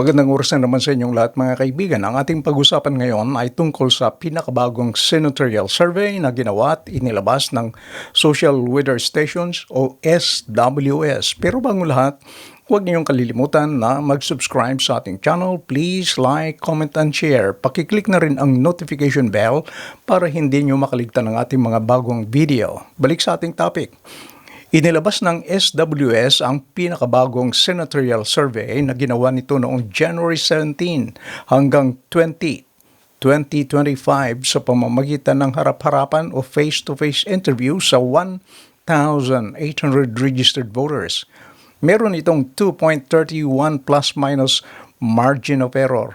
Magandang oras na naman sa inyong lahat mga kaibigan. Ang ating pag-usapan ngayon ay tungkol sa pinakabagong senatorial survey na ginawa at inilabas ng Social Weather Stations o SWS. Pero bago lahat, huwag niyong kalilimutan na mag-subscribe sa ating channel. Please like, comment, and share. Pakiclick na rin ang notification bell para hindi niyo makaligtan ng ating mga bagong video. Balik sa ating topic. Inilabas ng SWS ang pinakabagong senatorial survey na ginawa nito noong January 17 hanggang 20, 2025 sa pamamagitan ng harap-harapan o face-to-face interview sa 1,800 registered voters. Meron itong 2.31 plus minus margin of error.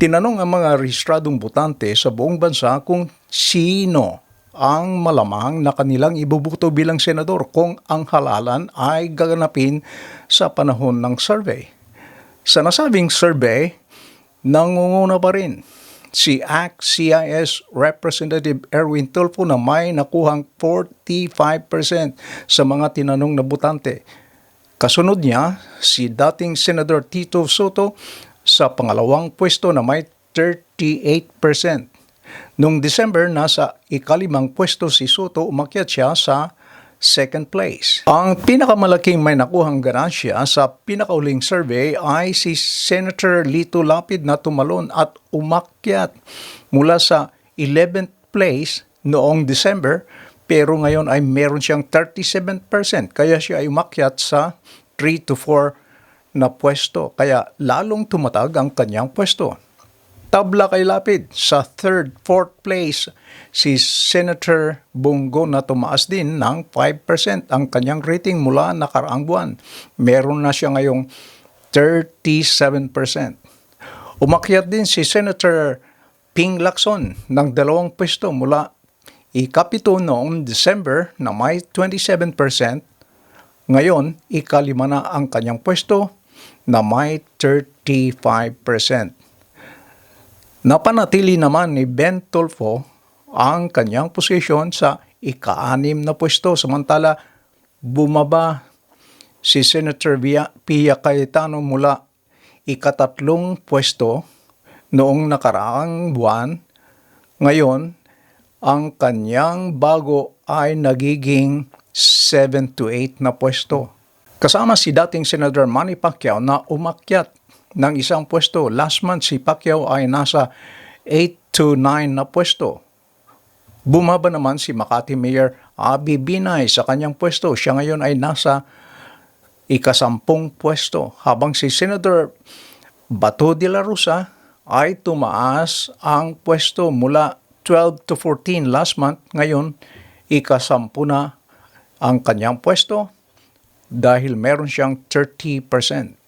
Tinanong ang mga rehistradong botante sa buong bansa kung sino ang malamang na kanilang ibubuto bilang senador kung ang halalan ay gaganapin sa panahon ng survey. Sa nasabing survey, nangunguna pa rin si ACT-CIS Representative Erwin Tulfo na may nakuhang 45% sa mga tinanong na butante. Kasunod niya, si dating Senator Tito Soto sa pangalawang pwesto na may 38%. Noong December, nasa ikalimang pwesto si Soto, umakyat siya sa second place. Ang pinakamalaking may nakuhang ganansya sa pinakauling survey ay si Senator Lito Lapid na tumalon at umakyat mula sa 11th place noong December pero ngayon ay meron siyang 37% kaya siya ay umakyat sa 3 to 4 na pwesto. Kaya lalong tumatag ang kanyang pwesto tabla kay Lapid. Sa third, fourth place, si Senator Bungo na tumaas din ng 5% ang kanyang rating mula nakaraang buwan. Meron na siya ngayong 37%. Umakyat din si Senator Ping Lacson ng dalawang pwesto mula ikapito noong December na may 27%. Ngayon, ikalima na ang kanyang pwesto na may 35%. Napanatili naman ni Ben Tulfo ang kanyang posisyon sa ika-anim na pwesto samantala bumaba si Senator Pia Cayetano mula ikatatlong pwesto noong nakaraang buwan. Ngayon, ang kanyang bago ay nagiging 7 to 8 na pwesto. Kasama si dating Senator Manny Pacquiao na umakyat ng isang pwesto. Last month, si Pacquiao ay nasa 8 to 9 na pwesto. Bumaba naman si Makati Mayor Abi Binay sa kanyang pwesto. Siya ngayon ay nasa ikasampung pwesto. Habang si Senator Bato de la Rosa ay tumaas ang pwesto mula 12 to 14 last month. Ngayon, ikasampu na ang kanyang pwesto dahil meron siyang 30%.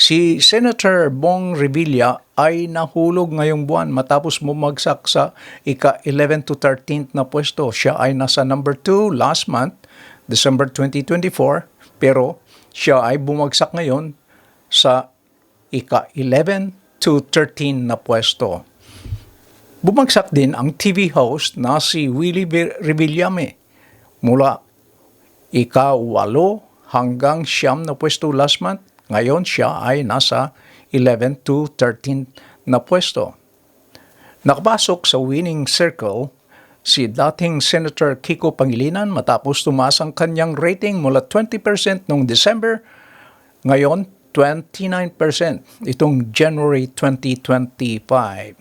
Si Senator Bong Revilla ay nahulog ngayong buwan matapos bumagsak sa ika-11 to 13 na pwesto. Siya ay nasa number 2 last month, December 2024, pero siya ay bumagsak ngayon sa ika-11 to 13 na pwesto. Bumagsak din ang TV host na si Willie Revillame mula ika-8 hanggang siyam na pwesto last month ngayon siya ay nasa 11 to 13 na pwesto. Nakapasok sa winning circle si dating Senator Kiko Pangilinan matapos tumaas ang kanyang rating mula 20% noong December, ngayon 29% itong January 2025.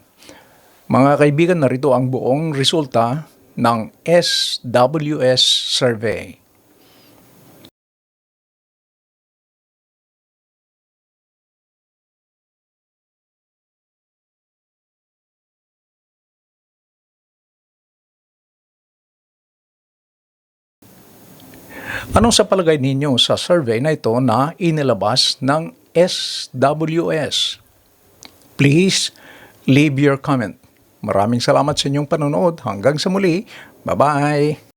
Mga kaibigan, narito ang buong resulta ng SWS survey. Anong sa palagay ninyo sa survey na ito na inilabas ng SWS? Please leave your comment. Maraming salamat sa inyong panonood. Hanggang sa muli. Bye-bye!